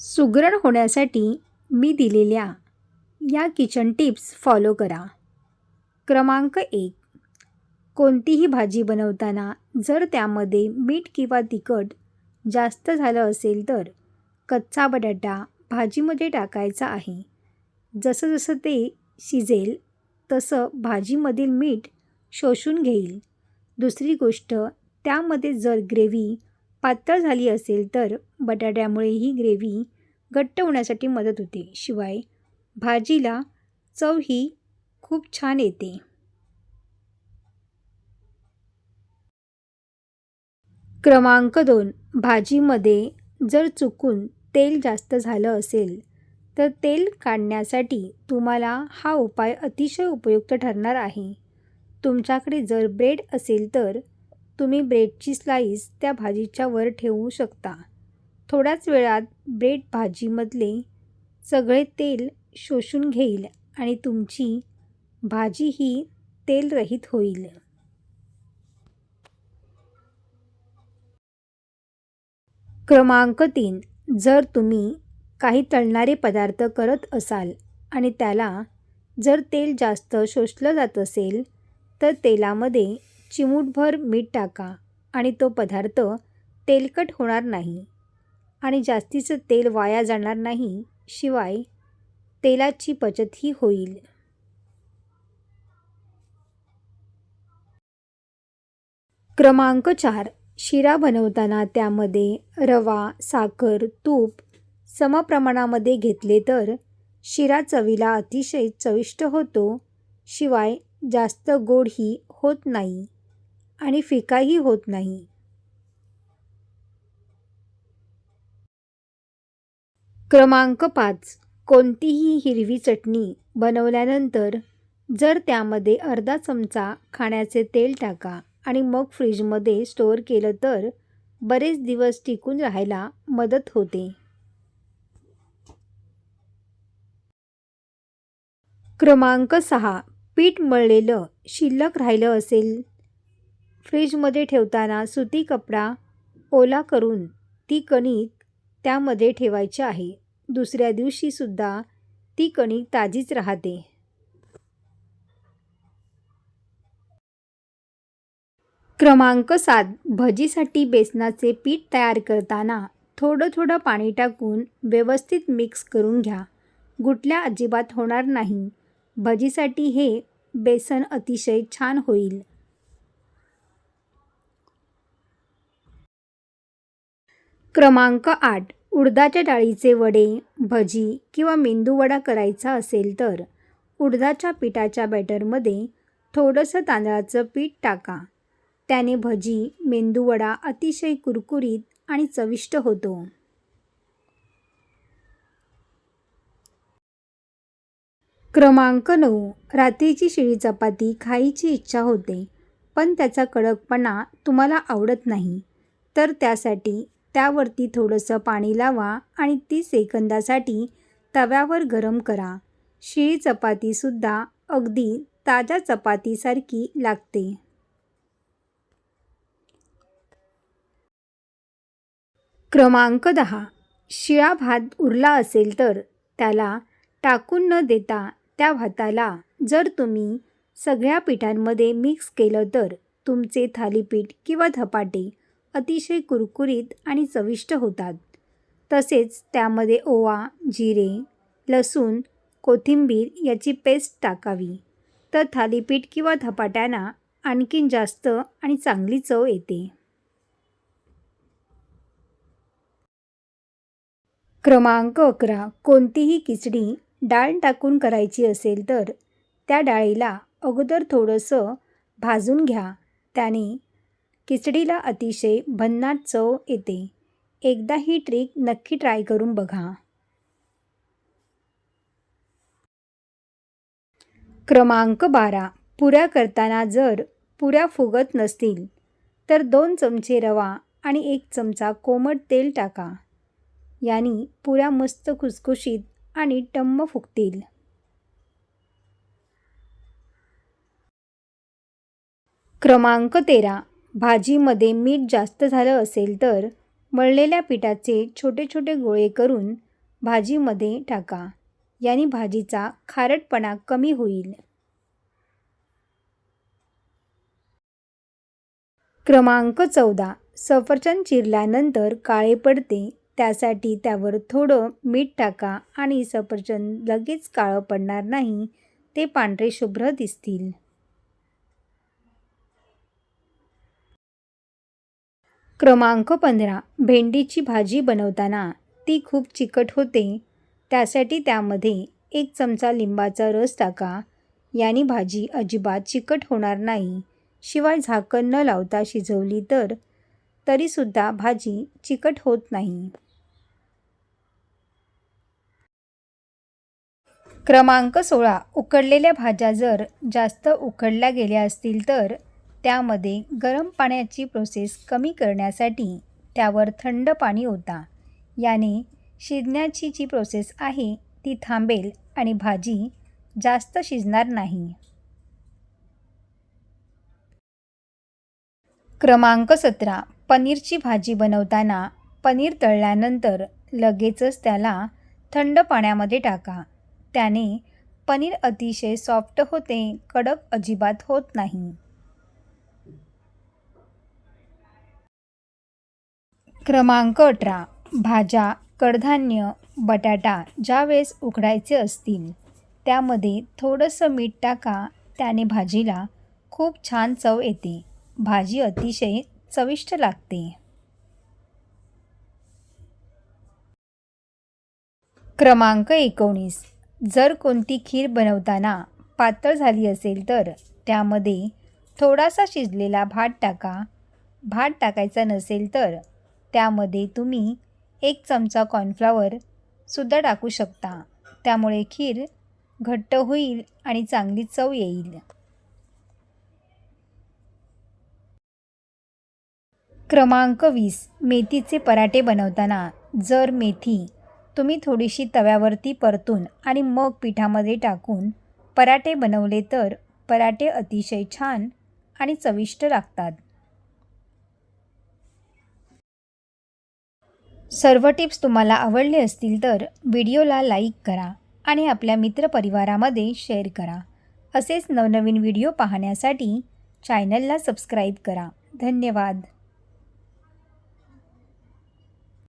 सुगरण होण्यासाठी मी दिलेल्या या किचन टिप्स फॉलो करा. क्रमांक एक. कोणतीही भाजी बनवताना जर त्यामध्ये मीठ किंवा तिखट जास्त झालं असेल तर कच्चा बटाटा भाजीमध्ये टाकायचा आहे. जसं जसं ते शिजेल तसं भाजीमधील मीठ शोषून घेईल. दुसरी गोष्ट त्यामध्ये जर ग्रेव्ही पातळ झाली असेल तर बटाट्यामुळे ही ग्रेव्ही घट्ट होण्यासाठी मदत होते. शिवाय भाजीला चव ही खूप छान येते. क्रमांक दोन. भाजीमध्ये जर चुकून तेल जास्त झालं असेल तर तेल काढण्यासाठी तुम्हाला हा उपाय अतिशय उपयुक्त ठरणार आहे. तुमच्याकडे जर ब्रेड असेल तर तुम्ही ब्रेडची स्लाईस त्या भाजीच्या वर ठेवू शकता. थोड्याच वेळात ब्रेड भाजीमधले सगळे तेल शोषून घेईल आणि तुमची भाजी ही तेलरहित होईल. क्रमांक तीन. जर तुम्ही काही तळणारे पदार्थ करत असाल आणि त्याला जर तेल जास्त शोषलं जात असेल तर तेलामध्ये चिमूटभर मीठ टाका आणि तो पदार्थ तेलकट होणार नाही. आणि जास्तीचं तेल वाया जाणार नाही शिवाय तेलाची बचतही होईल. क्रमांक चार. शिरा बनवताना त्यामध्ये रवा साखर तूप समप्रमाणामध्ये घेतले तर शिरा चवीला अतिशय चविष्ट होतो शिवाय जास्त गोडही होत नाही. आणि फिकाही होत नाही. क्रमांक पाच. कोणतीही हिरवी चटणी बनवल्यानंतर जर त्यामध्ये अर्धा चमचा खाण्याचे तेल टाका आणि मग फ्रीजमध्ये स्टोअर केलं तर बरेच दिवस टिकून राहायला मदत होते. क्रमांक सहा. पीठ मळलेलं शिल्लक राहिलं असेल फ्रीजमध्ये ठेवताना सुती कपडा ओला करून ती कणिक त्यामध्ये ठेवायची आहे. दुसऱ्या दिवशीसुद्धा ती कणिक ताजीच राहते. क्रमांक सात. भजीसाठी बेसनाचे पीठ तयार करताना थोडं थोडं पाणी टाकून व्यवस्थित मिक्स करून घ्या. गुटल्या अजिबात होणार नाही. भजीसाठी हे बेसन अतिशय छान होईल. क्रमांक आठ. उडदाच्या डाळीचे वडे भजी किंवा मेंदूवडा करायचा असेल तर उडदाच्या पिठाच्या बॅटरमध्ये थोडंसं तांदळाचं पीठ टाका. त्याने भजी मेंदूवडा अतिशय कुरकुरीत आणि चविष्ट होतो. क्रमांक नऊ. रात्रीची शिळी चपाती खायची इच्छा होते पण त्याचा कडकपणा तुम्हाला आवडत नाही तर त्यासाठी त्यावरती थोडंसं पाणी लावा आणि तीस सेकंदासाठी तव्यावर गरम करा. शिळी चपातीसुद्धा अगदी ताज्या चपातीसारखी लागते. क्रमांक दहा. शिळा भात उरला असेल तर त्याला टाकून न देता त्या भाताला जर तुम्ही सगळ्या पिठांमध्ये मिक्स केलं तर तुमचे थालीपीठ किंवा धपाटे अतिशय कुरकुरीत आणि चविष्ट होतात. तसेच त्यामध्ये ओवा जिरे लसूण कोथिंबीर याची पेस्ट टाकावी. तर थालीपीठ किंवा धपाट्यांना आणखीन जास्त आणि चांगली चव येते. क्रमांक अकरा. कोणतीही खिचडी डाळ टाकून करायची असेल तर त्या डाळीला अगोदर थोडंसं भाजून घ्या. त्याने खिचडीला अतिशय भन्नाट चव येते. एकदा ही ट्रिक नक्की ट्राय करून बघा. क्रमांक बारा. पुऱ्या करताना जर पुऱ्या फुगत नसतील तर दोन चमचे रवा आणि एक चमचा कोमट तेल टाका. यानी पुऱ्या मस्त खुसखुशीत आणि टम्म फुगतील. क्रमांक तेरा. भाजीमध्ये मीठ जास्त झालं असेल तर मळलेल्या पिठाचे छोटे छोटे गोळे करून भाजीमध्ये टाका. याने भाजीचा खारटपणा कमी होईल. क्रमांक चौदा. सफरचंद चिरल्यानंतर काळे पडते. त्यासाठी त्यावर थोडं मीठ टाका आणि सफरचंद लगेच काळं पडणार नाही ते पांढरे शुभ्र दिसतील. क्रमांक पंधरा भेंडीची भाजी बनवताना ती खूप चिकट होते त्यासाठी त्यामध्ये एक चमचा लिंबाचा रस टाका याने भाजी अजिबात चिकट होणार नाही शिवाय झाकण न लावता शिजवली तर तरीसुद्धा भाजी चिकट होत नाही. क्रमांक सोळा उकडलेल्या भाज्या जर जास्त उकडल्या गेल्या असतील तर त्यामध्ये गरम पाण्याची प्रोसेस कमी करण्यासाठी त्यावर थंड पाणी होता याने शिजण्याची जी प्रोसेस आहे ती थांबेल आणि भाजी जास्त शिजणार नाही. क्रमांक सतरा. पनीरची भाजी बनवताना पनीर तळल्यानंतर लगेचच त्याला थंड पाण्यामध्ये टाका. त्याने पनीर अतिशय सॉफ्ट होते कडक अजिबात होत नाही. क्रमांक अठरा. भाज्या कडधान्य बटाटा ज्यावेळेस उकडायचे असतील त्यामध्ये थोडंसं मीठ टाका त्याने भाजीला खूप छान चव येते. भाजी अतिशय चविष्ट लागते. क्रमांक एकोणीस. जर कोणती खीर बनवताना पातळ झाली असेल तर त्यामध्ये थोडासा शिजलेला भात टाका. भात टाकायचा नसेल तर त्यामध्ये तुम्ही एक चमचा कॉर्नफ्लॉवर सुद्धा टाकू शकता. त्यामुळे खीर घट्ट होईल आणि चांगली चव येईल. क्रमांक वीस. मेथीचे पराठे बनवताना जर मेथी तुम्ही थोडीशी तव्यावरती परतून आणि मग पिठामध्ये टाकून पराठे बनवले तर पराठे अतिशय छान आणि चविष्ट लागतात. सर्व टिप्स तुम्हाला आवडले असतील तर व्हिडिओला लाईक करा आणि आपल्या मित्रपरिवारामध्ये शेअर करा. असेच नवनवीन व्हिडिओ पाहण्यासाठी चॅनलला सबस्क्राईब करा. धन्यवाद.